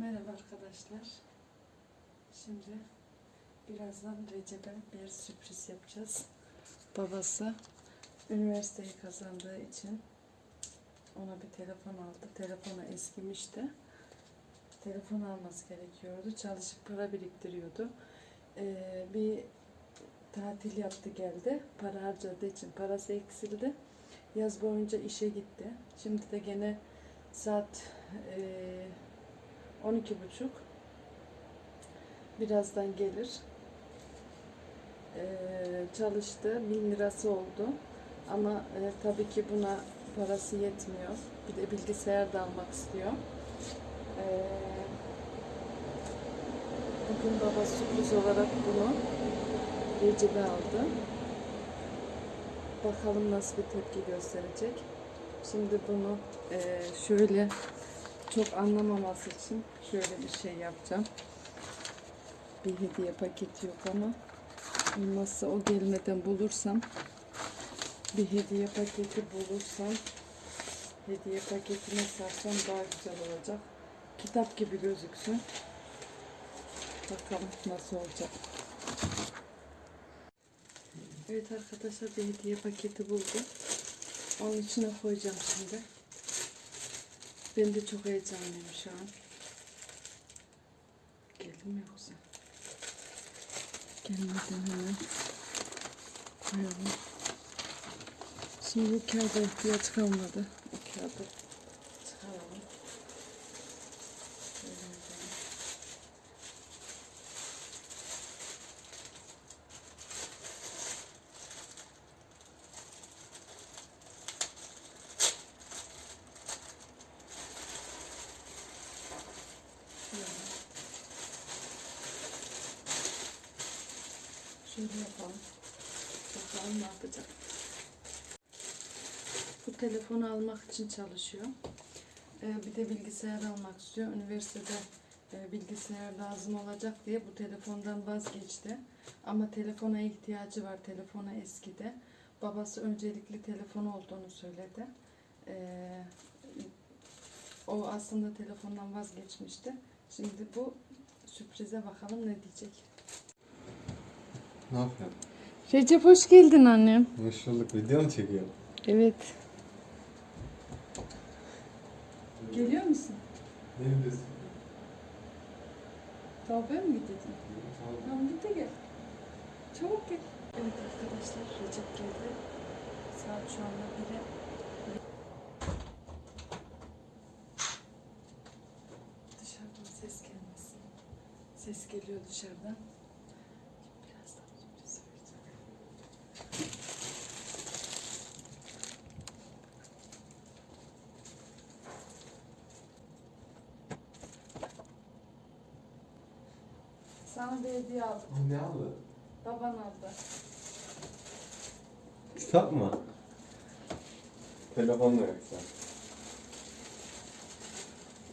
Merhaba arkadaşlar. Şimdi birazdan Recep'e bir sürpriz yapacağız. Babası üniversiteyi kazandığı için ona bir telefon aldı. Telefonu eskimişti. Telefon alması gerekiyordu. Çalışıp para biriktiriyordu. Ee, bir tatil yaptı geldi. Para harcadığı için parası eksildi. Yaz boyunca işe gitti. Şimdi de gene saat eee 12 buçuk. Birazdan gelir. Ee, çalıştı. 1000 lirası oldu. Ama e, tabii ki buna parası yetmiyor. Bir de bilgisayar da almak istiyor. Ee, bugün baba sürpriz olarak bunu Recep'e aldı. Bakalım nasıl bir tepki gösterecek. Şimdi bunu e, şöyle çok anlamaması için şöyle bir şey yapacağım. Bir hediye paketi yok ama olmazsa o gelmeden bulursam bir hediye paketi bulursam hediye paketine sarsam daha güzel olacak. Kitap gibi gözüksün. Bakalım nasıl olacak. Evet arkadaşlar bir hediye paketi buldum. Onun içine koyacağım şimdi. Ben de çok heyecanlıyım şu an. Geldi mi yoksa? Gelmeden hemen koyalım. Şimdi bu kağıda ihtiyaç kalmadı. O kağıdı çıkaralım. Şöyle yapalım. Şöyle yapalım. Bakalım ne yapacak. Bu telefonu almak için çalışıyor. Ee, bir de bilgisayar almak istiyor. Üniversitede e, bilgisayar lazım olacak diye bu telefondan vazgeçti. Ama telefona ihtiyacı var. Telefonu eskidi. Babası öncelikli telefon olduğunu söyledi. Ee, o aslında telefondan vazgeçmişti. Şimdi bu sürprize bakalım ne diyecek. Ne yapıyorsun? Recep hoş geldin annem. Hoş bulduk. Video mu çekiyor? Evet. Geliyor musun? Ne biliyorsun? Lavaboya mı gideceksin? Tamam git de gel. Çabuk gel. Evet arkadaşlar Recep geldi. Saat şu anda biri. Dışarıdan ses gelmesin. Ses geliyor dışarıdan. Sana bir hediye aldım. Ne aldı? Baban aldı. Kitap mı? Telefon da yoksa.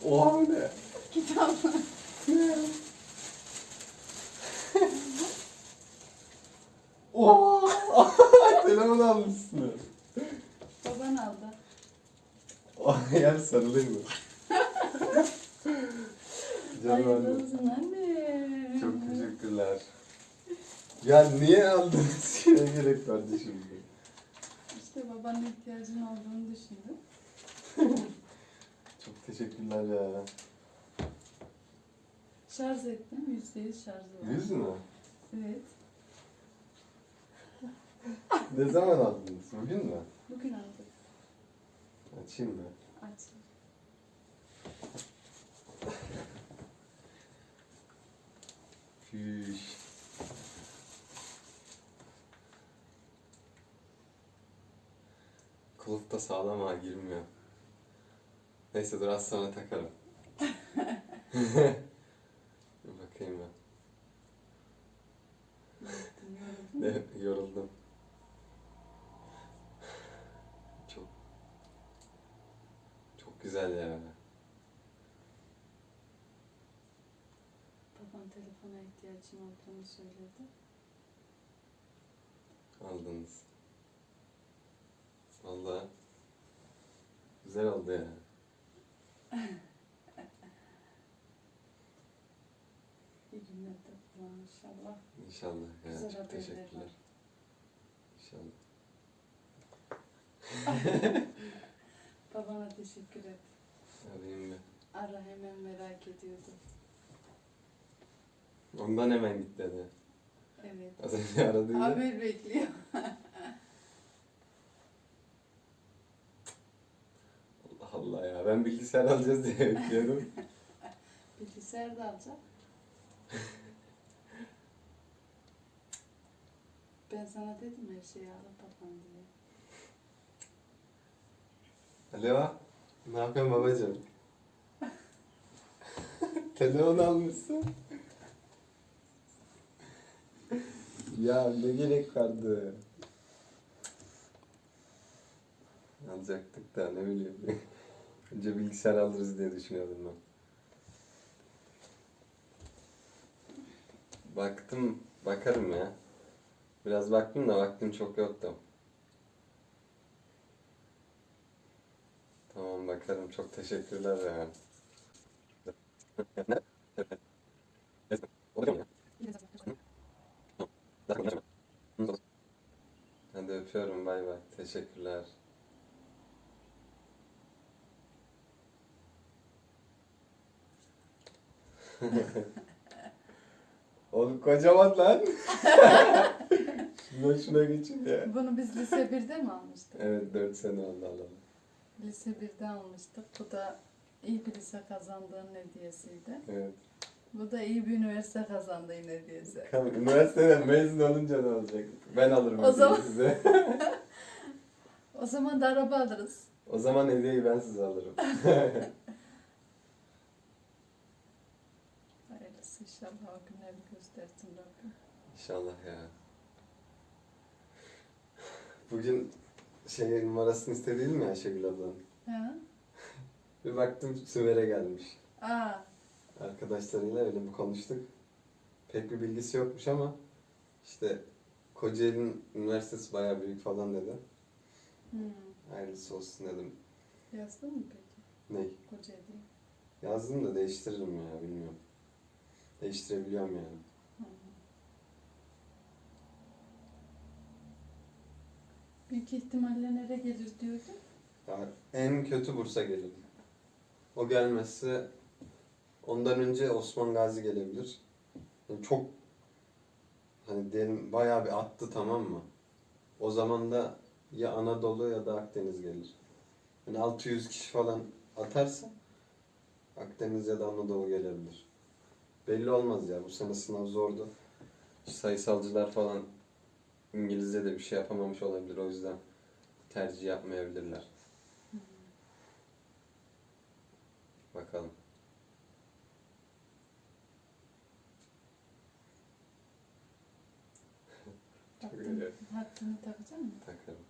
Oha ne? Kitap. Oha! Telefon almışsın. Baban aldı. Oh, Gel sarılayım mı? Canım olsun anne. Teşekkürler. Ya niye aldınız? Gerek vardı şimdi? İşte babanın ihtiyacın olduğunu düşündüm. Çok teşekkürler ya. Şarj ettim. Yüzde yüz şarjı var. Yüz mü? Evet. Ne zaman aldınız? Bugün mü? Bugün aldık. Açayım mı? Aç. Füş. Kulüp da sağlam ha girmiyor. Neyse dur az sonra takarım. Dur bakayım ben. Dinliyorum. Ne, yoruldum. Çok çok güzel ya. Baban telefona ihtiyacın olduğunu söyledi. Aldınız. Vallahi güzel oldu ya. İyi günlerde kullan inşallah. İnşallah. Ya, Güzel çok haberler teşekkürler. var. İnşallah. Babana teşekkür et. Arayayım bir. Ara hemen merak ediyordu. Ondan hemen git dedi. Evet. Az önce aradı ya. Haber bekliyor. Allah Allah ya. Ben bilgisayar alacağız diye bekliyordum. Bilgisayar da alacak. Ben sana dedim her şeyi alıp baban diye. Alo. Ne yapıyorsun babacığım? Telefon almışsın. Ya ne gerek vardı? Alacaktık da ne bileyim. Önce bilgisayar alırız diye düşünüyordum ben. Baktım, bakarım ya. Biraz baktım da vaktim çok yoktu. Tamam bakarım. Çok teşekkürler ya. Teşekkürler. Oğlum kocaman lan. şuna şuna geçin ya. Bunu biz lise 1'de mi almıştık? Evet 4 sene oldu alalım. Lise 1'de almıştık. Bu da iyi bir lise kazandığın hediyesiydi. Evet. Bu da iyi bir üniversite kazandığın hediyesi. Tamam, üniversiteden mezun olunca ne olacak? Ben alırım O zaman- size. O zaman da araba alırız. o zaman hediyeyi ben size alırım. Hayırlısı inşallah o günleri göstersin Rabbim. İnşallah ya. Bugün şey numarasını istedin mi Ayşegül ablanın? Ha? Bir baktım Sümer'e gelmiş. Aa, Arkadaşlarıyla öyle bir konuştuk. Pek bir bilgisi yokmuş ama işte Kocaeli'nin üniversitesi bayağı büyük falan dedi. Hmm. Hayırlısı olsun dedim. yazdın mı peki Ney? Kocaeli? Yazdım da değiştiririm ya bilmiyorum. Değiştirebiliyorum yani. Hı. Büyük ihtimalle nereye gelir diyordun? Ya en kötü Bursa gelir. O gelmezse ondan önce Osman Gazi gelebilir. Yani çok hani diyelim bayağı bir attı tamam mı? O zaman da ya Anadolu ya da Akdeniz gelir. Yani 600 kişi falan atarsa Akdeniz ya da Anadolu gelebilir. Belli olmaz ya. Bu sene sınav zordu. Sayısalcılar falan İngilizce'de bir şey yapamamış olabilir. O yüzden tercih yapmayabilirler. Bakalım. Çok Hattını, iyi. hattını takacak mısın? Takarım.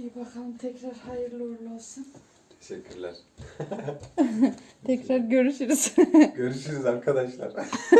İyi bakalım tekrar hayırlı uğurlu olsun. Teşekkürler. Tekrar görüşürüz. Görüşürüz arkadaşlar.